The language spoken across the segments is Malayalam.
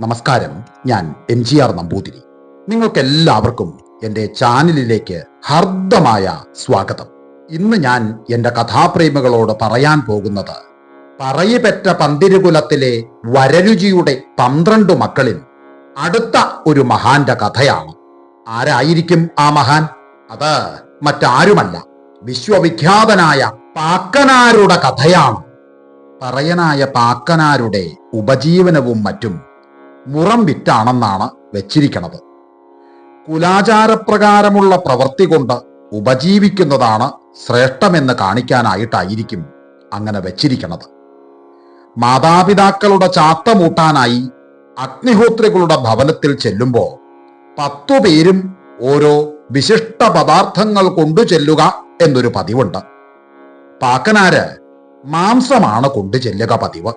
നമസ്കാരം. ഞാൻ എം ജി ആർ നമ്പൂതിരി. നിങ്ങൾക്കെല്ലാവർക്കും എന്റെ ചാനലിലേക്ക് ഹർദ്ദമായ സ്വാഗതം. ഇന്ന് ഞാൻ എന്റെ കഥാപ്രേമികളോട് പറയാൻ പോകുന്നത് പറയിപെറ്റ പന്തിരുകുലത്തിലെ വരരുചിയുടെ പന്ത്രണ്ട് മക്കളിൽ അടുത്ത ഒരു മഹാന്റെ കഥയാണ്. ആരായിരിക്കും ആ മഹാൻ? അത് മറ്റാരുമല്ല വിശ്വവിഖ്യാതനായ പാക്കനാരുടെ കഥയാണ്. പറയനായ പാക്കനാരുടെ ഉപജീവനവും മറ്റും മുറം വിറ്റാണെന്നാണ് വെച്ചിരിക്കുന്നത് കുലാചാരപ്രകാരമുള്ള പ്രവൃത്തി കൊണ്ട് ഉപജീവിക്കുന്നതാണ് ശ്രേഷ്ഠമെന്ന് കാണിക്കാനായിട്ടായിരിക്കും അങ്ങനെ വെച്ചിരിക്കുന്നത് മാതാപിതാക്കളുടെ ചാത്തമൂട്ടാനായി അഗ്നിഹോത്രികളുടെ ഭവനത്തിൽ ചെല്ലുമ്പോൾ പത്തു പേരും ഓരോ വിശിഷ്ട പദാർത്ഥങ്ങൾ കൊണ്ടു ചെല്ലുക എന്നൊരു പതിവുണ്ട്. പാക്കനാര് മാംസമാണ് കൊണ്ടു ചെല്ലുക പതിവ്.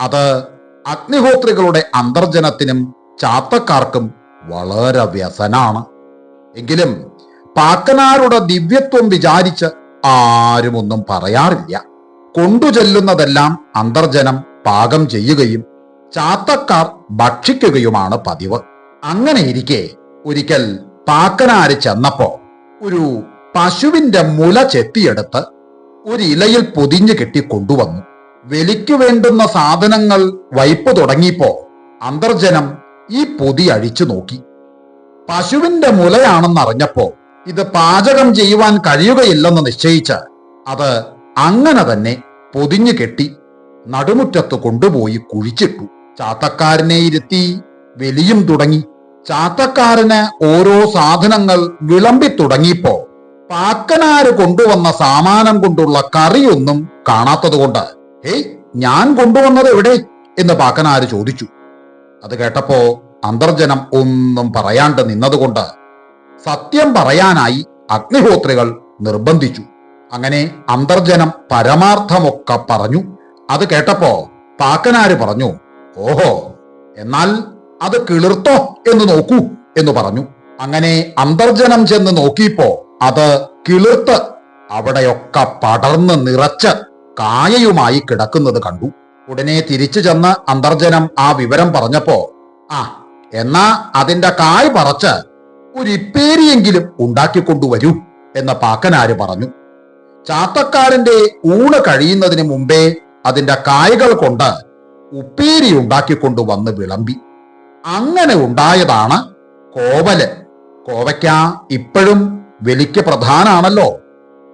അത് അഗ്നിഹോത്രികളുടെ അന്തർജനത്തിനും ചാത്തക്കാർക്കും വളരെ വ്യസനാണ്. എങ്കിലും പാക്കനാരുടെ ദിവ്യത്വം വിചാരിച്ച് ആരും ഒന്നും പറയാറില്ല. കൊണ്ടുചെല്ലുന്നതെല്ലാം അന്തർജനം പാകം ചെയ്യുകയും ചാത്തക്കാർ ഭക്ഷിക്കുകയുമാണ് പതിവ്. അങ്ങനെ ഇരിക്കെ ഒരിക്കൽ പാക്കനാര് ചെന്നപ്പോ ഒരു പശുവിന്റെ മുല ചെത്തിയെടുത്ത് ഒരു ഇലയിൽ പൊതിഞ്ഞു കെട്ടി കൊണ്ടുവന്നു. വെലിക്കു വേണ്ടുന്ന സാധനങ്ങൾ വയ്പ് തുടങ്ങിയപ്പോ അന്തർജനം ഈ പൊതി അഴിച്ചു നോക്കി. പശുവിന്റെ മുലയാണെന്നറിഞ്ഞപ്പോ ഇത് പാചകം ചെയ്യുവാൻ കഴിയുകയില്ലെന്ന് നിശ്ചയിച്ച് അത് അങ്ങനെ തന്നെ പൊതിഞ്ഞു കെട്ടി നടുമുറ്റത്ത് കൊണ്ടുപോയി കുഴിച്ചിട്ടു. ചാത്തക്കാരനെ ഇരുത്തി വെലിയും തുടങ്ങി. ചാത്തക്കാരന് ഓരോ സാധനങ്ങൾ വിളമ്പി തുടങ്ങിയപ്പോ പാക്കനാര് കൊണ്ടുവന്ന സാമാനം കൊണ്ടുള്ള കറിയൊന്നും കാണാത്തതുകൊണ്ട് ഹേയ് ഞാൻ കൊണ്ടുവന്നത് എവിടെ? എന്ന് പാക്കനാര് ചോദിച്ചു. അത് കേട്ടപ്പോ അന്തർജനം ഒന്നും പറയാണ്ട് നിന്നതുകൊണ്ട് സത്യം പറയാനായി അഗ്നിഹോത്രികൾ നിർബന്ധിച്ചു. അങ്ങനെ അന്തർജനം പരമാർത്ഥമൊക്കെ പറഞ്ഞു. അത് കേട്ടപ്പോ പാക്കനാര് പറഞ്ഞു ഓഹോ എന്നാൽ അത് കിളിർത്തോ എന്ന് നോക്കൂ എന്ന് പറഞ്ഞു. അങ്ങനെ അന്തർജനം ചെന്ന് നോക്കിയപ്പോ അത് കിളിർത്ത് അവിടെയൊക്കെ പടർന്ന് നിറച്ച് കായയുമായി കിടക്കുന്നത് കണ്ടു. ഉടനെ തിരിച്ചു ചെന്ന് അന്തർജനം ആ വിവരം പറഞ്ഞപ്പോ ആ എന്നാ അതിന്റെ കായ് പറച്ച് ഒരു ഇപ്പേരിയെങ്കിലും ഉണ്ടാക്കിക്കൊണ്ടുവരൂ എന്ന് പാക്കനാര് പറഞ്ഞു. ചാത്തക്കാരന്റെ ഊണ് കഴിയുന്നതിന് മുമ്പേ അതിന്റെ കായകൾ കൊണ്ട് ഉപ്പേരി ഉണ്ടാക്കിക്കൊണ്ടു വന്ന് വിളമ്പി. അങ്ങനെ ഉണ്ടായതാണ് കോവൽ. കോവയ്ക്ക ഇപ്പോഴും വെലിക്ക് പ്രധാനാണല്ലോ.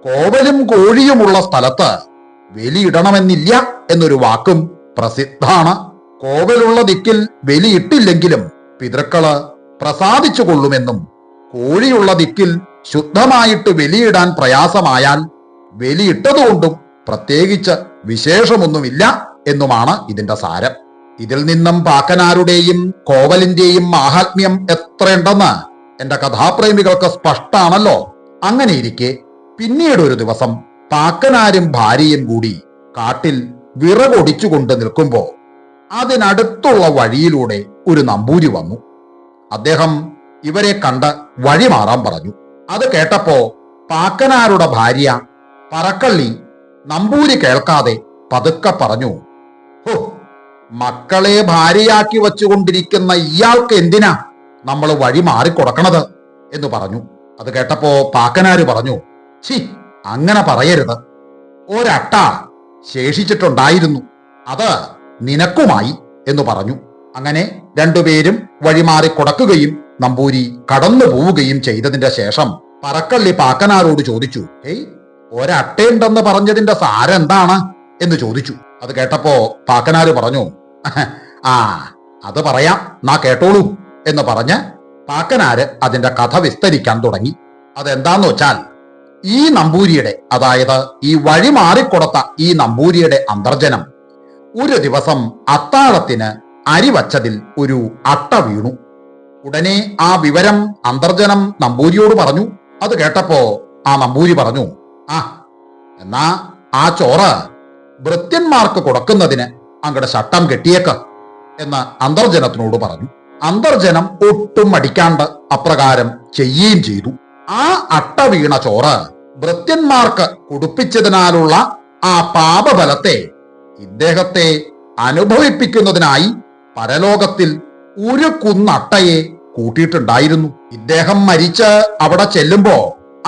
കോവലും കോഴിയുമുള്ള സ്ഥലത്ത് വെലിയിടണമെന്നില്ല എന്നൊരു വാക്കും പ്രസിദ്ധാണ് കോവലുള്ള ദിക്കിൽ വെലിയിട്ടില്ലെങ്കിലും പിതൃക്കൾ പ്രസാദിച്ചു കൊള്ളുമെന്നും കോഴിയുള്ള ദിക്കിൽ ശുദ്ധമായിട്ട് വെലിയിടാൻ പ്രയാസമായാൽ വെലിയിട്ടതുകൊണ്ടും പ്രത്യേകിച്ച് വിശേഷമൊന്നുമില്ല എന്നുമാണ് ഇതിന്റെ സാരം. ഇതിൽ നിന്നും പാക്കനാരുടെയും കോവലിന്റെയും മാഹാത്മ്യം എത്രയുണ്ടെന്ന് എന്റെ കഥാപ്രേമികൾക്ക് സ്പഷ്ടാണല്ലോ. അങ്ങനെയിരിക്കെ പിന്നീട് ഒരു ദിവസം പാക്കനാരും ഭാര്യയും കൂടി കാട്ടിൽ വിറകൊടിച്ചുകൊണ്ട് നിൽക്കുമ്പോ അതിനടുത്തുള്ള വഴിയിലൂടെ ഒരു നമ്പൂരി വന്നു. അദ്ദേഹം ഇവരെ കണ്ട് വഴി മാറാൻ പറഞ്ഞു. അത് കേട്ടപ്പോ പാക്കനാരുടെ ഭാര്യ പറക്കള്ളി നമ്പൂരി കേൾക്കാതെ പതുക്കെ പറഞ്ഞു ഹോ മക്കളെ ഭാര്യയാക്കി വച്ചുകൊണ്ടിരിക്കുന്ന ഇയാൾക്ക് എന്തിനാ നമ്മൾ വഴി മാറിക്കൊടുക്കണത്? എന്ന് പറഞ്ഞു. അത് കേട്ടപ്പോ പാക്കനാര് പറഞ്ഞു ഛി അങ്ങനെ പറയരുത്. ഒരട്ട ശേഷിച്ചിട്ടുണ്ടായിരുന്നു. അത് നിനക്കുമായി എന്ന് പറഞ്ഞു. അങ്ങനെ രണ്ടുപേരും വഴിമാറി കൊടക്കുകയും നമ്പൂരി കടന്നു പോവുകയും ചെയ്തതിന്റെ ശേഷം പറക്കള്ളി പാക്കനാരോട് ചോദിച്ചു ഏയ് ഒരട്ടയുണ്ടെന്ന് പറഞ്ഞതിന്റെ സാരെന്താണ്? എന്ന് ചോദിച്ചു. അത് കേട്ടപ്പോ പാക്കനാര് പറഞ്ഞു ആ അത് പറയാം. നാ കേട്ടോളൂ. എന്ന് പറഞ്ഞ് പാക്കനാര് അതിന്റെ കഥ വിസ്തരിക്കാൻ തുടങ്ങി. അതെന്താന്ന് വെച്ചാൽ ഈ നമ്പൂരിയുടെ അതായത് ഈ വഴി മാറിക്കൊടുത്ത ഈ നമ്പൂരിയുടെ അന്തർജനം ഒരു ദിവസം അത്താഴത്തിന് അരി വച്ചതിൽ ഒരു അട്ട വീണു. ഉടനെ ആ വിവരം അന്തർജനം നമ്പൂരിയോട് പറഞ്ഞു. അത് കേട്ടപ്പോ ആ നമ്പൂരി പറഞ്ഞു ആ എന്നാ ആ ചോറ് ഭൃത്യന്മാർക്ക് കൊടുക്കുന്നതിന് അങ്ങടെ ശട്ടം കെട്ടിയേക്ക് എന്ന് അന്തർജനത്തിനോട് പറഞ്ഞു. അന്തർജനം ഒട്ടും മടിക്കാണ്ട് അപ്രകാരം ചെയ്യുകയും ചെയ്തു. ആ അട്ട വീണ ചോറ് ഭൃത്യന്മാർക്ക് കുടിപ്പിച്ചതിനാലുള്ള ആ പാപഫലത്തെ ഇദ്ദേഹത്തെ അനുഭവിപ്പിക്കുന്നതിനായി പരലോകത്തിൽ ഒരു കുന്നട്ടയെ കൂട്ടിയിട്ടുണ്ടായിരുന്നു. ഇദ്ദേഹം മരിച്ച് അവിടെ ചെല്ലുമ്പോ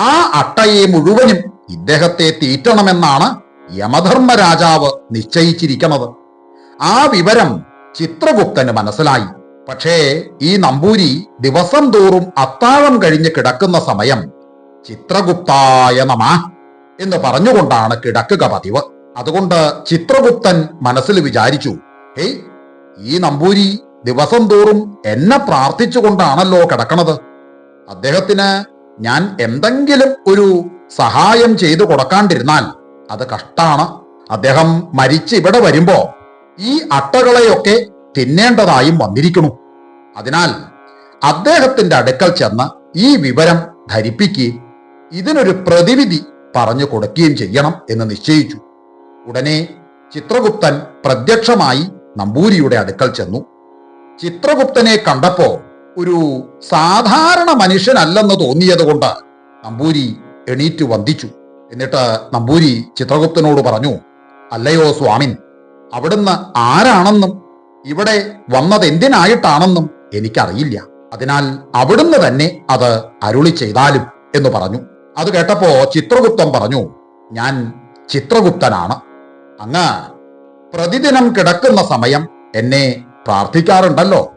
ആ അട്ടയെ മുഴുവനും ഇദ്ദേഹത്തെ തീറ്റണമെന്നാണ് യമധർമ്മ രാജാവ് നിശ്ചയിച്ചിരിക്കുന്നത്. ആ വിവരം ചിത്രഗുപ്തന് മനസ്സിലായി. പക്ഷേ ഈ നമ്പൂരി ദിവസം തോറും അത്താഴം കഴിഞ്ഞ് കിടക്കുന്ന സമയം ചിത്രഗുപ്തായ നമ എന്ന് പറഞ്ഞുകൊണ്ടാണ് കിടക്കുക പതിവ്. അതുകൊണ്ട് ചിത്രഗുപ്തൻ മനസ്സിൽ വിചാരിച്ചു ഹേയ് ഈ നമ്പൂരി ദിവസം തോറും എന്നെ പ്രാർത്ഥിച്ചുകൊണ്ടാണല്ലോ കിടക്കണത്. അദ്ദേഹത്തിന് ഞാൻ എന്തെങ്കിലും ഒരു സഹായം ചെയ്തു കൊടുക്കാണ്ടിരുന്നാൽ അത് കഷ്ടാണ്. അദ്ദേഹം മരിച്ച് ഇവിടെ വരുമ്പോ ഈ അട്ടകളെയൊക്കെ തിന്നേണ്ടതായും വന്നിരിക്കുന്നു. അതിനാൽ അദ്ദേഹത്തിന്റെ അടുക്കൽ ചെന്ന് ഈ വിവരം ധരിപ്പിക്കുകയും ഇതിനൊരു പ്രതിവിധി പറഞ്ഞു കൊടുക്കുകയും ചെയ്യണം എന്ന് നിശ്ചയിച്ചു. ഉടനെ ചിത്രഗുപ്തൻ പ്രത്യക്ഷമായി നമ്പൂരിയുടെ അടുക്കൽ ചെന്നു. ചിത്രഗുപ്തനെ കണ്ടപ്പോ ഒരു സാധാരണ മനുഷ്യനല്ലെന്ന് തോന്നിയത് കൊണ്ട് നമ്പൂരി എണീറ്റ് വന്ദിച്ചു. എന്നിട്ട് നമ്പൂരി ചിത്രഗുപ്തനോട് പറഞ്ഞു അല്ലയോ സ്വാമിൻ അവിടുന്ന് ആരാണെന്നും ഇവിടെ വന്നത് എന്തിനായിട്ടാണെന്നും എനിക്കറിയില്ല. അതിനാൽ അവിടുന്ന് തന്നെ അത് അരുളി ചെയ്താലും എന്ന് പറഞ്ഞു. അത് കേട്ടപ്പോ ചിത്രഗുപ്തൻ പറഞ്ഞു ഞാൻ ചിത്രഗുപ്തനാണ്. അങ്ങ് പ്രതിദിനം കിടക്കുന്ന സമയം എന്നെ പ്രാർത്ഥിക്കാറുണ്ടല്ലോ.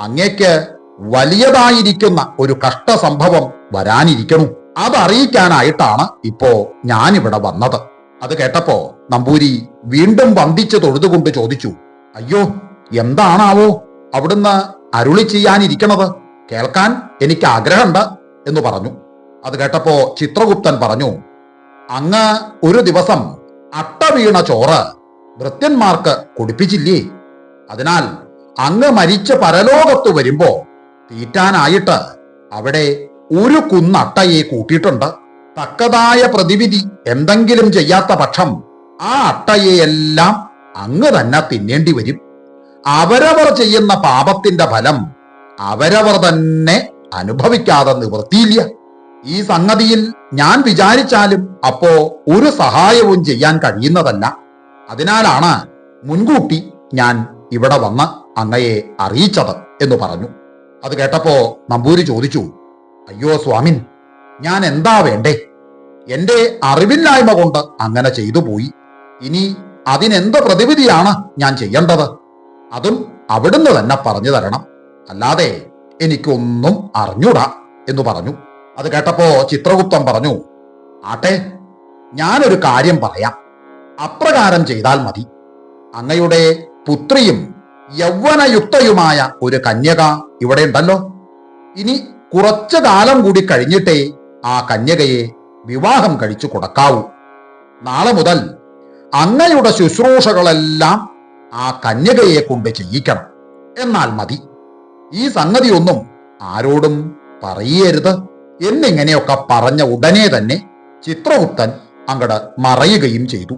അങ്ങേക്ക് വലിയതായിരിക്കുന്ന ഒരു കഷ്ടസംഭവം വരാനിരിക്കണു. അതറിയിക്കാനായിട്ടാണ് ഇപ്പോ ഞാനിവിടെ വന്നത്. അത് കേട്ടപ്പോ നമ്പൂരി വീണ്ടും വന്ദിച്ച് തൊഴുതുകൊണ്ട് ചോദിച്ചു അയ്യോ എന്താണാവോ അവിടുന്ന് അരുളി ചെയ്യാനിരിക്കണത്? കേൾക്കാൻ എനിക്ക് ആഗ്രഹമുണ്ട് എന്ന് പറഞ്ഞു. അത് കേട്ടപ്പോ ചിത്രഗുപ്തൻ പറഞ്ഞു അങ്ങ് ഒരു ദിവസം അട്ട വീണ ചോറ് വൃത്യന്മാർക്ക് കുടിപ്പിച്ചില്ലേ? അതിനാൽ അങ്ങ് മരിച്ച പരലോകത്ത് വരുമ്പോ തീറ്റാനായിട്ട് അവിടെ ഒരു കുന്നട്ടയെ കൂട്ടിയിട്ടുണ്ട്. തക്കതായ പ്രതിവിധി എന്തെങ്കിലും ചെയ്യാത്ത പക്ഷം ആ അട്ടയെയെല്ലാം അങ്ങ് തന്നെ തിന്നേണ്ടി വരും. അവരവർ ചെയ്യുന്ന പാപത്തിന്റെ ഫലം അവരവർ തന്നെ അനുഭവിക്കാതെ നിവൃത്തിയില്ല ഈ സംഗതിയിൽ ഞാൻ വിചാരിച്ചാലും അപ്പോ ഒരു സഹായവും ചെയ്യാൻ കഴിയുന്നതല്ല. അതിനാലാണ് മുൻകൂട്ടി ഞാൻ ഇവിടെ വന്ന് അങ്ങയെ അറിയിച്ചത് എന്ന് പറഞ്ഞു. അത് കേട്ടപ്പോ നമ്പൂരി ചോദിച്ചു അയ്യോ സ്വാമിൻ ഞാൻ എന്താ വേണ്ടേ? എന്റെ അറിവില്ലായ്മ കൊണ്ട് അങ്ങനെ ചെയ്തു പോയി. ഇനി അതിനെന്ത് പ്രതിവിധിയാണ് ഞാൻ ചെയ്യേണ്ടത്? അതും അവിടുന്ന് തന്നെ പറഞ്ഞു തരണം. അല്ലാതെ എനിക്കൊന്നും അറിഞ്ഞൂടാ എന്ന് പറഞ്ഞു. അത് കേട്ടപ്പോ ചിത്രഗുപ്തൻ പറഞ്ഞു ആട്ടെ ഞാനൊരു കാര്യം പറയാം. അപ്രകാരം ചെയ്താൽ മതി. അങ്ങയുടെ പുത്രിയും യൗവനയുക്തയുമായ ഒരു കന്യക ഇവിടെ ഉണ്ടല്ലോ. ഇനി കുറച്ചു കാലം കൂടി കഴിഞ്ഞിട്ടേ ആ കന്യകയെ വിവാഹം കഴിച്ചു കൊടുക്കാവൂ. നാളെ മുതൽ അങ്ങയുടെ ശുശ്രൂഷകളെല്ലാം ആ കന്യകയെ കൊണ്ട് ചെയ്യിക്കണം. എന്നാൽ മതി. ഈ സംഗതിയൊന്നും ആരോടും പറയരുത്. എന്നിങ്ങനെയൊക്കെ പറഞ്ഞ ഉടനെ തന്നെ ചിത്രഗുപ്തൻ അങ്ങട് മറയുകയും ചെയ്തു.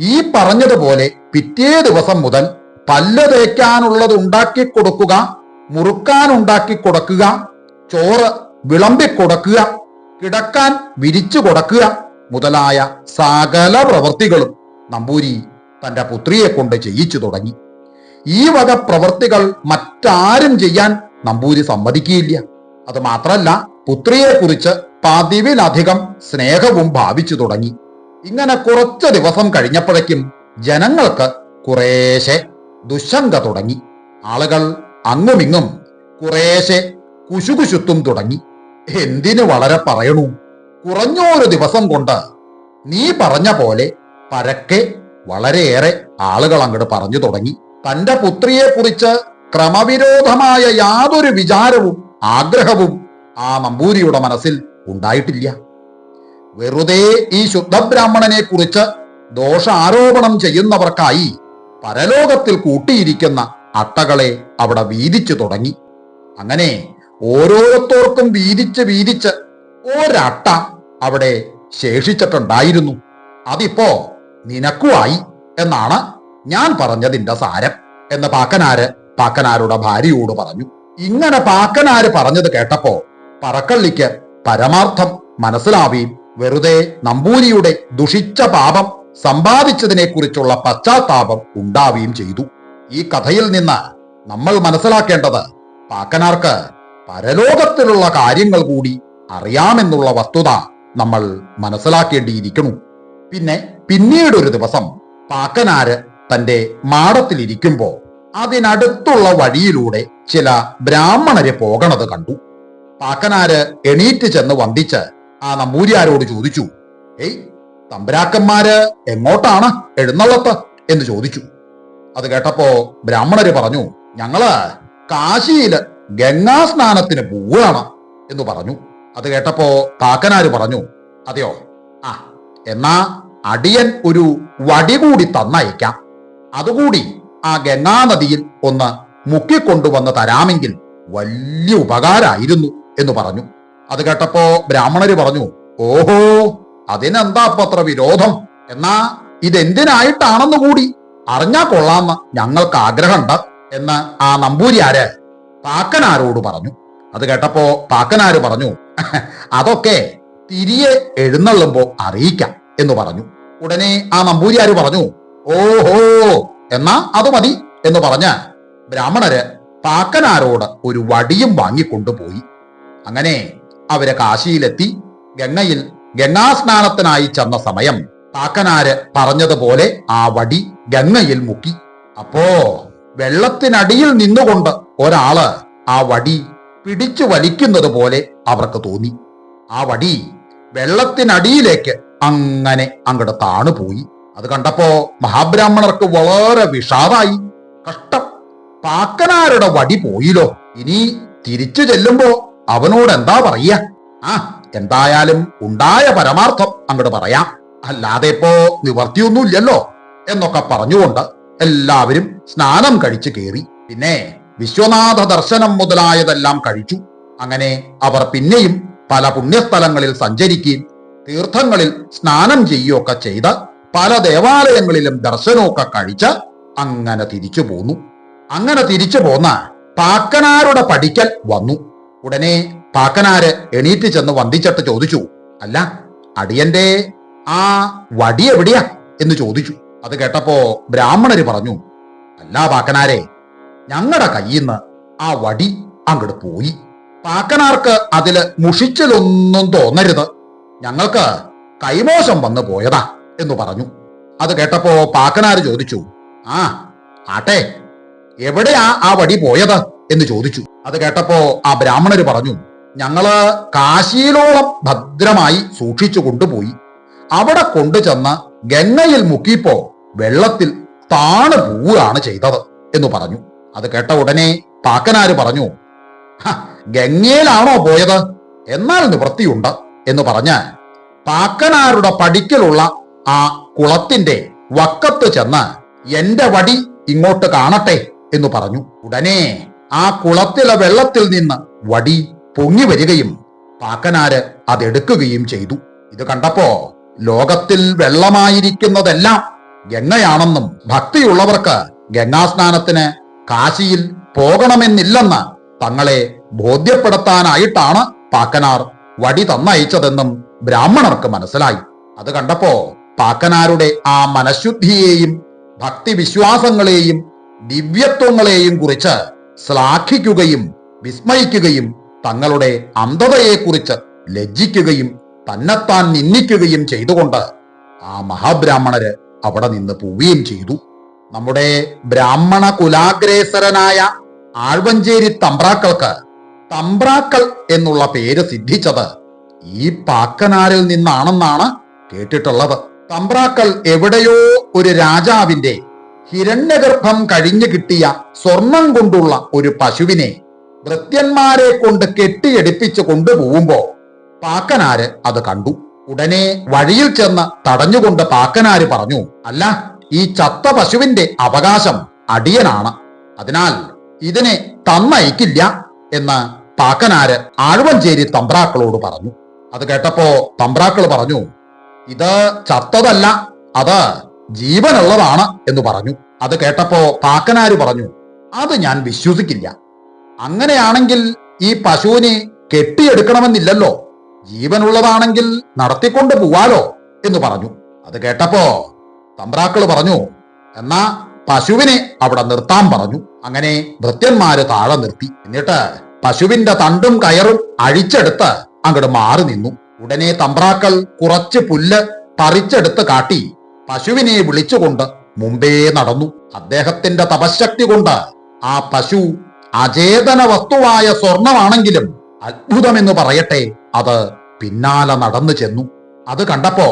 ഈ പറഞ്ഞതുപോലെ പിറ്റേ ദിവസം മുതൽ പല്ല് തേക്കാനുള്ളത് ഉണ്ടാക്കി കൊടുക്കുക മുറുക്കാൻ ഉണ്ടാക്കി കൊടുക്കുക ചോറ് വിളമ്പി കൊടുക്കുക കിടക്കാൻ വിരിച്ചു കൊടുക്കുക മുതലായ സകല പ്രവൃത്തികളും നമ്പൂരി തന്റെ പുത്രിയെ കൊണ്ട് ചെയ്യിച്ചു തുടങ്ങി. ഈ വക പ്രവൃത്തികൾ മറ്റാരും ചെയ്യാൻ നമ്പൂതിരി സമ്മതിക്കുകയില്ല. അത് മാത്രല്ല പുത്രിയെ കുറിച്ച് പതിവിലധികം സ്നേഹവും ഭാവിച്ചു തുടങ്ങി. ഇങ്ങനെ കുറച്ച് ദിവസം കഴിഞ്ഞപ്പോഴേക്കും ജനങ്ങൾക്ക് കുറേശ്ശെ ദുശങ്ക തുടങ്ങി. ആളുകൾ അങ്ങുമിങ്ങും കുറേശ്ശെ കുശുകുശുത്തും തുടങ്ങി. എന്തിനു വളരെ പറയണു. കുറഞ്ഞൊരു ദിവസം കൊണ്ട് നീ പറഞ്ഞ പോലെ പരക്കെ വളരെയേറെ ആളുകൾ അങ്ങോട്ട് പറഞ്ഞു തുടങ്ങി. തന്റെ പുത്രിയെ കുറിച്ച് ക്രമവിരോധമായ യാതൊരു വിചാരവും ആഗ്രഹവും ആ നമ്പൂരിയുടെ മനസ്സിൽ ഉണ്ടായിട്ടില്ല. വെറുതെ ഈ ശുദ്ധബ്രാഹ്മണനെ കുറിച്ച് ദോഷാരോപണം ചെയ്യുന്നവർക്കായി പരലോകത്തിൽ കൂട്ടിയിരിക്കുന്ന അട്ടകളെ അവിടെ വീതിച്ചു തുടങ്ങി. അങ്ങനെ ഓരോരുത്തർക്കും വീതിച്ച് വീതിച്ച് ഒരട്ട അവിടെ ശേഷിച്ചിട്ടുണ്ടായിരുന്നു. അതിപ്പോ നിനക്കുമായി എന്നാണ് ഞാൻ പറഞ്ഞതിന്റെ സാരം. എന്ന് പാക്കനാര് പാക്കനാരുടെ ഭാര്യയോട് പറഞ്ഞു. ഇങ്ങനെ പാക്കനാര് പറഞ്ഞത് കേട്ടപ്പോ പറക്കള്ളിക്ക് പരമാർത്ഥം മനസ്സിലാവുകയും വെറുതെ നമ്പൂരിയുടെ ദുഷിച്ച പാപം സമ്പാദിച്ചതിനെ കുറിച്ചുള്ള പശ്ചാത്താപം ഉണ്ടാവുകയും ചെയ്തു. ഈ കഥയിൽ നിന്ന് നമ്മൾ മനസ്സിലാക്കേണ്ടത് പാക്കനാർക്ക് പരലോകത്തിലുള്ള കാര്യങ്ങൾ കൂടി അറിയാമെന്നുള്ള വസ്തുത നമ്മൾ മനസ്സിലാക്കേണ്ടിയിരിക്കുന്നു. പിന്നെ പിന്നീട് ഒരു ദിവസം പാക്കനാര് തന്റെ മാടത്തിലിരിക്കുമ്പോ അതിനടുത്തുള്ള വഴിയിലൂടെ ചില ബ്രാഹ്മണര് പോകണത് കണ്ടു. പാക്കനാര് എണീറ്റ് ചെന്ന് വന്ദിച്ച് ആ നമ്പൂരിയാരോട് ചോദിച്ചു ഏയ് തമ്പരാക്കന്മാര് എങ്ങോട്ടാണ് എഴുന്നള്ളത്ത്? എന്ന് ചോദിച്ചു. അത് കേട്ടപ്പോ ബ്രാഹ്മണര് പറഞ്ഞു ഞങ്ങൾ കാശിയിൽ ഗംഗാ സ്നാനത്തിന് പോവുകയാണ് എന്ന് പറഞ്ഞു. അത് കേട്ടപ്പോ കാക്കനാര് പറഞ്ഞു അതെയോ ആ എന്നാ അടിയൻ ഒരു വടി കൂടി തന്നയക്കാം. അതുകൂടി ആ ഗംഗാനദിയിൽ ഒന്ന് മുക്കിക്കൊണ്ടുവന്ന് തരാമെങ്കിൽ വലിയ ഉപകാരമായിരുന്നു എന്ന് പറഞ്ഞു. അത് കേട്ടപ്പോ ബ്രാഹ്മണര് പറഞ്ഞു ഓഹോ അതിനെന്താ അപ്പത്ര വിരോധം? എന്നാ ഇതെന്തിനായിട്ടാണെന്ന് കൂടി അറിഞ്ഞാ കൊള്ളാന്ന് ഞങ്ങൾക്ക് ആഗ്രഹമുണ്ട് എന്ന് ആ നമ്പൂരിയാര് പാക്കനാരോട് പറഞ്ഞു. അത് കേട്ടപ്പോ പാക്കനാര് പറഞ്ഞു അതൊക്കെ തിരികെ എഴുന്നള്ളുമ്പോ അറിയിക്കാം എന്ന് പറഞ്ഞു. ഉടനെ ആ നമ്പൂരിയാര് പറഞ്ഞു ഓഹോ എന്നാ അത് മതി എന്ന് പറഞ്ഞ ബ്രാഹ്മണര് പാക്കനാരോട് ഒരു വടിയും വാങ്ങിക്കൊണ്ടുപോയി. അങ്ങനെ അവർ കാശിയിലെത്തി ഗംഗയിൽ ഗംഗാസ്നാനത്തിനായി ചെന്ന സമയം പാക്കനാര് പറഞ്ഞതുപോലെ ആ വടി ഗംഗയിൽ മുക്കി. അപ്പോ വെള്ളത്തിനടിയിൽ നിന്നുകൊണ്ട് ഒരാൾ ആ വടി പിടിച്ചു വലിക്കുന്നത് പോലെ അവർക്ക് തോന്നി. ആ വടി വെള്ളത്തിനടിയിലേക്ക് അങ്ങനെ അങ്ങോട്ട് താണുപോയി. അത് കണ്ടപ്പോ മഹാബ്രാഹ്മണർക്ക് വളരെ വിഷാദായി. കഷ്ടം. പാക്കനാരുടെ വടി പോയിലോ ഇനി തിരിച്ചു ചെല്ലുമ്പോ അവനോട് എന്താ പറയ? ആ എന്തായാലും ഉണ്ടായ പരമാർത്ഥം അങ്ങോട്ട് പറയാം. അല്ലാതെ ഇപ്പോ നിവർത്തിയൊന്നുമില്ലല്ലോ എന്നൊക്കെ പറഞ്ഞുകൊണ്ട് എല്ലാവരും സ്നാനം കഴിച്ചു കയറി. പിന്നെ വിശ്വനാഥ ദർശനം മുതലായതെല്ലാം കഴിച്ചു. അങ്ങനെ അവർ പിന്നെയും പല പുണ്യസ്ഥലങ്ങളിൽ സഞ്ചരിക്കുകയും തീർത്ഥങ്ങളിൽ സ്നാനം ചെയ്യുകയൊക്കെ ചെയ്ത് പല ദേവാലയങ്ങളിലും ദർശനമൊക്കെ കഴിച്ച അങ്ങനെ തിരിച്ചു പോന്നു. അങ്ങനെ തിരിച്ചു പോന്ന പാക്കനാരുടെ പഠിക്കൽ വന്നു. ഉടനെ പാക്കനാര് എണീറ്റ് ചെന്ന് വന്ദിച്ചിട്ട് ചോദിച്ചു അല്ല അടിയന്റെ ആ വടി എവിടെയാ? എന്ന് ചോദിച്ചു. അത് കേട്ടപ്പോ ബ്രാഹ്മണര് പറഞ്ഞു അല്ല പാക്കനാരെ ഞങ്ങളുടെ കയ്യിൽ നിന്ന് ആ വടി അങ്ങോട്ട് പോയി. പാക്കനാർക്ക് അതിൽ മുഷിച്ചലൊന്നും തോന്നരുത്. ഞങ്ങൾക്ക് കൈമോശം വന്നു പോയതാ എന്ന് പറഞ്ഞു. അത് കേട്ടപ്പോ പാക്കനാർ ചോദിച്ചു ആ ആട്ടെ എവിടെയാ ആ വടി പോയത്? എന്ന് ചോദിച്ചു. അത് കേട്ടപ്പോ ആ ബ്രാഹ്മണര് പറഞ്ഞു ഞങ്ങൾ കാശിയിലോളം ഭദ്രമായി സൂക്ഷിച്ചു കൊണ്ടുപോയി. അവിടെ കൊണ്ടുചെന്ന് ഗംഗയിൽ മുക്കിപ്പോ വെള്ളത്തിൽ താണു പോവുകയാണ് ചെയ്തത് എന്ന് പറഞ്ഞു. അത് കേട്ട ഉടനെ പാക്കനാര് പറഞ്ഞു "ഹ, ഗംഗയിലാണോ പോയത്? എന്നാൽ നിവൃത്തിയുണ്ട് എന്ന് പറഞ്ഞ് പാക്കനാരുടെ പടിക്കലുള്ള ആ കുളത്തിന്റെ വക്കത്ത് ചെന്ന് എന്റെ വടി ഇങ്ങോട്ട് കാണട്ടെ എന്ന് പറഞ്ഞു. ഉടനെ ആ കുളത്തിലെ വെള്ളത്തിൽ നിന്ന് വടി പൊങ്ങി വരികയും പാക്കനാര് അതെടുക്കുകയും ചെയ്തു. ഇത് കണ്ടപ്പോ ലോകത്തിൽ വെള്ളമായിരിക്കുന്നതെല്ലാം ഗംഗയാണെന്നും ഭക്തിയുള്ളവർക്ക് ഗംഗാസ്നാനത്തിന് കാശിയിൽ പോകണമെന്നില്ലെന്ന് തങ്ങളെ ബോധ്യപ്പെടുത്താനായിട്ടാണ് പാക്കനാർ വടി തന്നയച്ചതെന്നും ബ്രാഹ്മണർക്ക് മനസ്സിലായി. അത് കണ്ടപ്പോ പാക്കനാരുടെ ആ മനഃശുദ്ധിയെയും ഭക്തിവിശ്വാസങ്ങളെയും ദിവ്യത്വങ്ങളെയും കുറിച്ച് ശ്ലാഘിക്കുകയും വിസ്മയിക്കുകയും തങ്ങളുടെ അന്ധതയെക്കുറിച്ച് ലജ്ജിക്കുകയും തന്നെത്താൻ നിന്ദിക്കുകയും ചെയ്തുകൊണ്ട് ആ മഹാബ്രാഹ്മണര് അവിടെ നിന്ന് പോവുകയും ചെയ്തു. നമ്മുടെ ബ്രാഹ്മണ കുലാഗ്രേസരനായ ആഴ്വഞ്ചേരി തമ്പ്രാക്കൾക്ക് തമ്പ്രാക്കൾ എന്നുള്ള പേര് സിദ്ധിച്ചത് ഈ പാക്കനാരിൽ നിന്നാണെന്നാണ് കേട്ടിട്ടുള്ളത്. തമ്പ്രാക്കൾ എവിടെയോ ഒരു രാജാവിന്റെ ഹിരണ്യഗർഭം കഴിഞ്ഞു കിട്ടിയ സ്വർണം കൊണ്ടുള്ള ഒരു പശുവിനെ വൃത്യന്മാരെ കൊണ്ട് കെട്ടിയെടുപ്പിച്ച് കൊണ്ടുപോകുമ്പോ പാക്കനാര് അത് കണ്ടു. ഉടനെ വഴിയിൽ ചെന്ന് തടഞ്ഞുകൊണ്ട് പാക്കനാര് പറഞ്ഞു അല്ല ഈ ചത്ത പശുവിന്റെ അവകാശം അടിയനാണ്. അതിനാൽ ഇതിനെ തന്നയക്കില്ല എന്ന് പാക്കനാര് ആഴുവഞ്ചേരി തമ്പ്രാക്കളോട് പറഞ്ഞു. അത് കേട്ടപ്പോ തമ്പ്രാക്കൾ പറഞ്ഞു ഇത് ചത്തതല്ല അത് ജീവനുള്ളതാണ് എന്ന് പറഞ്ഞു. അത് കേട്ടപ്പോ പാക്കനാര് പറഞ്ഞു അത് ഞാൻ വിശ്വസിക്കില്ല. അങ്ങനെയാണെങ്കിൽ ഈ പശുവിനെ കെട്ടിയെടുക്കണമെന്നില്ലല്ലോ. ജീവനുള്ളതാണെങ്കിൽ നടത്തിക്കൊണ്ട് പോവാലോ എന്ന് പറഞ്ഞു. അത് കേട്ടപ്പോ തമ്പ്രാക്കൾ പറഞ്ഞു എന്നാ പശുവിനെ അവിടെ നിർത്താൻ പറഞ്ഞു. അങ്ങനെ ഭൃത്യന്മാര് താഴെ നിർത്തി. എന്നിട്ട് പശുവിന്റെ തണ്ടും കയറും അഴിച്ചെടുത്ത് അങ്ങോട്ട് മാറി നിന്നു. ഉടനെ തമ്പ്രാക്കൾ കുറച്ച് പുല്ല് പറിച്ചെടുത്ത് കാട്ടി. പശുവിനെ വിളിച്ചുകൊണ്ട് മുമ്പേ നടന്നു. അദ്ദേഹത്തിന്റെ തപശക്തി കൊണ്ട് ആ പശു അചേതന വസ്തുവായ സ്വർണമാണെങ്കിലും അത്ഭുതമെന്ന് പറയട്ടെ അത് പിന്നാലെ നടന്നു ചെന്നു. അത് കണ്ടപ്പോ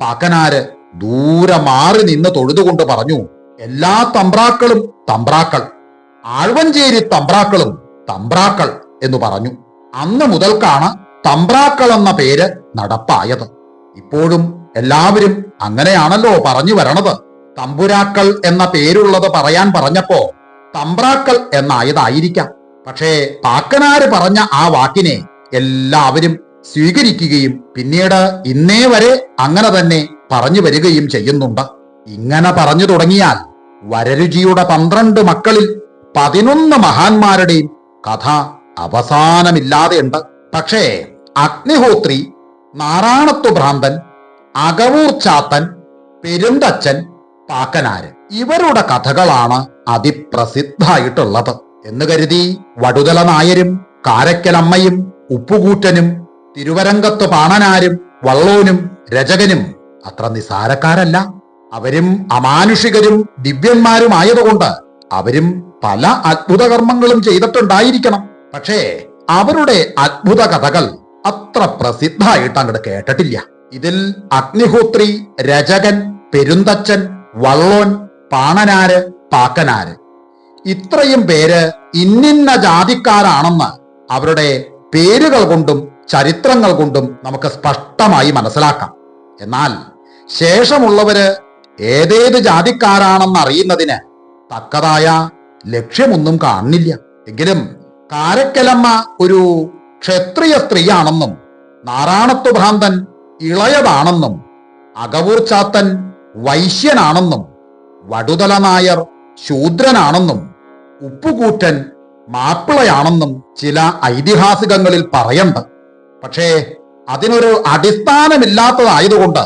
പാക്കനാര് ദൂരെ മാറി നിന്ന് തൊഴുതുകൊണ്ട് പറഞ്ഞു എല്ലാ തമ്പ്രാക്കളും തമ്പ്രാക്കൾ ആഴ്വഞ്ചേരി തമ്പ്രാക്കളും തമ്പ്രാക്കൾ എന്ന് പറഞ്ഞു. അന്ന് മുതൽക്കാണ് തമ്പ്രാക്കൾ എന്ന പേര് നടപ്പായത്. ഇപ്പോഴും എല്ലാവരും അങ്ങനെയാണല്ലോ പറഞ്ഞു വരണത്. തമ്പുരാക്കൾ എന്ന പേരുള്ളത് പറയാൻ പറഞ്ഞപ്പോ തമ്പ്രാക്കൾ എന്നായതായിരിക്കാം. പക്ഷേ പാക്കനാര് പറഞ്ഞ ആ വാക്കിനെ എല്ലാവരും സ്വീകരിക്കുകയും പിന്നീട് ഇന്നേ വരെ അങ്ങനെ തന്നെ പറഞ്ഞു വരികയും ചെയ്യുന്നുണ്ട്. ഇങ്ങനെ പറഞ്ഞു തുടങ്ങിയാൽ വരരുചിയുടെ പന്ത്രണ്ട് മക്കളിൽ പതിനൊന്ന് മഹാന്മാരുടെയും കഥ അവസാനമില്ലാതെയുണ്ട്. പക്ഷേ അഗ്നിഹോത്രി നാറാണത്തു ഭ്രാന്തൻ അകവൂർ ചാത്തൻ പെരുന്തച്ചൻ പാക്കനാര് ഇവരുടെ കഥകളാണ് അതിപ്രസിദ്ധായിട്ടുള്ളത് എന്ന് കരുതി വടുതല നായരും കാരക്കലമ്മയും ഉപ്പുകൂറ്റനും തിരുവരങ്കത്ത് പാണനാരും വള്ളോനും രചകനും അത്ര നിസാരക്കാരല്ല. അവരും അമാനുഷികരും ദിവ്യന്മാരുമായതുകൊണ്ട് അവരും പല അത്ഭുത കർമ്മങ്ങളും ചെയ്തിട്ടുണ്ടായിരിക്കണം. പക്ഷേ അവരുടെ അത്ഭുത കഥകൾ അത്ര പ്രസിദ്ധമായിട്ട് അങ്ങോട്ട് കേട്ടിട്ടില്ല. ഇതിൽ അഗ്നിഹോത്രി രചകൻ പെരുന്തച്ചൻ വള്ളോൻ പാണനാര് പാക്കനാര്. ഇത്രയും പേര് ഇന്നിന്ന ജാതിക്കാരാണെന്ന് അവരുടെ പേരുകൾ കൊണ്ടും ചരിത്രങ്ങൾ കൊണ്ടും നമുക്ക് സ്പഷ്ടമായി മനസ്സിലാക്കാം. എന്നാൽ ശേഷമുള്ളവര് ഏതേത് ജാതിക്കാരാണെന്ന് അറിയുന്നതിന് തക്കതായ ലക്ഷ്യമൊന്നും കാണുന്നില്ല. എങ്കിലും കാരക്കലമ്മ ഒരു ക്ഷത്രിയ സ്ത്രീയാണെന്നും നാരായണത്വഭ്രാന്തൻ ഭ്രാന്തൻ ഇളയതാണെന്നും അകവൂർ ചാത്തൻ വൈശ്യനാണെന്നും വടുതല നായർ ശൂദ്രനാണെന്നും ഉപ്പുകൂറ്റൻ മാപ്പിളയാണെന്നും ചില ഐതിഹാസികങ്ങളിൽ പറയണ്ട്. പക്ഷേ അതിനൊരു അടിസ്ഥാനമില്ലാത്തതായതുകൊണ്ട്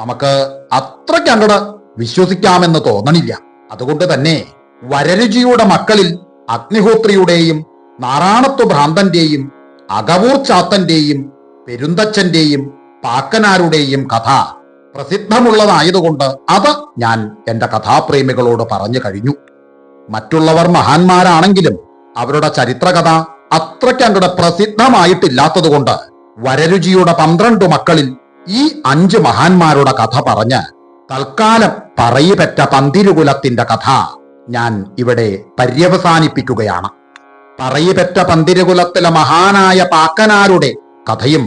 നമുക്ക് അത്രയ്ക്ക് അങ്ങോട്ട് വിശ്വസിക്കാമെന്ന് തോന്നണില്ല. അതുകൊണ്ട് തന്നെ വരരുചിയുടെ മക്കളിൽ അഗ്നിഹോത്രിയുടെയും നാറാണത്വ ഭ്രാന്തന്റെയും അകവൂർ ചാത്തന്റെയും പെരുന്തച്ഛന്റെയും പാക്കനാരുടെയും കഥ പ്രസിദ്ധമുള്ളതായതുകൊണ്ട് അത് ഞാൻ എന്റെ കഥാപ്രേമികളോട് പറഞ്ഞു കഴിഞ്ഞു. മറ്റുള്ളവർ മഹാന്മാരാണെങ്കിലും അവരുടെ ചരിത്രകഥ അത്രയ്ക്ക് അങ്ങോട്ട് പ്രസിദ്ധമായിട്ടില്ലാത്തതുകൊണ്ട് വരരുചിയുടെ പന്ത്രണ്ട് മക്കളിൽ ഈ അഞ്ച് മഹാന്മാരുടെ കഥ പറഞ്ഞ് തൽക്കാലം പറയിപെറ്റ പന്തിരുകുലത്തിന്റെ കഥ ഞാൻ ഇവിടെ പര്യവസാനിപ്പിക്കുകയാണ്. പറയിപെറ്റ പന്തിരുകുലത്തിലെ മഹാനായ പാക്കനാരുടെ കഥയും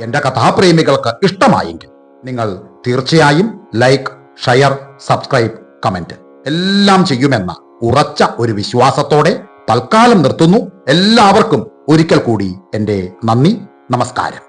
എന്റെ കഥാപ്രേമികൾക്ക് ഇഷ്ടമായെങ്കിൽ നിങ്ങൾ തീർച്ചയായും ലൈക്ക് ഷെയർ സബ്സ്ക്രൈബ് കമന്റ് എല്ലാം ചെയ്യുമെന്ന ഉറച്ച ഒരു വിശ്വാസത്തോടെ തൽക്കാലം നിർത്തുന്നു. എല്ലാവർക്കും ഒരിക്കൽ കൂടി എന്റെ നന്ദി നമസ്കാരം.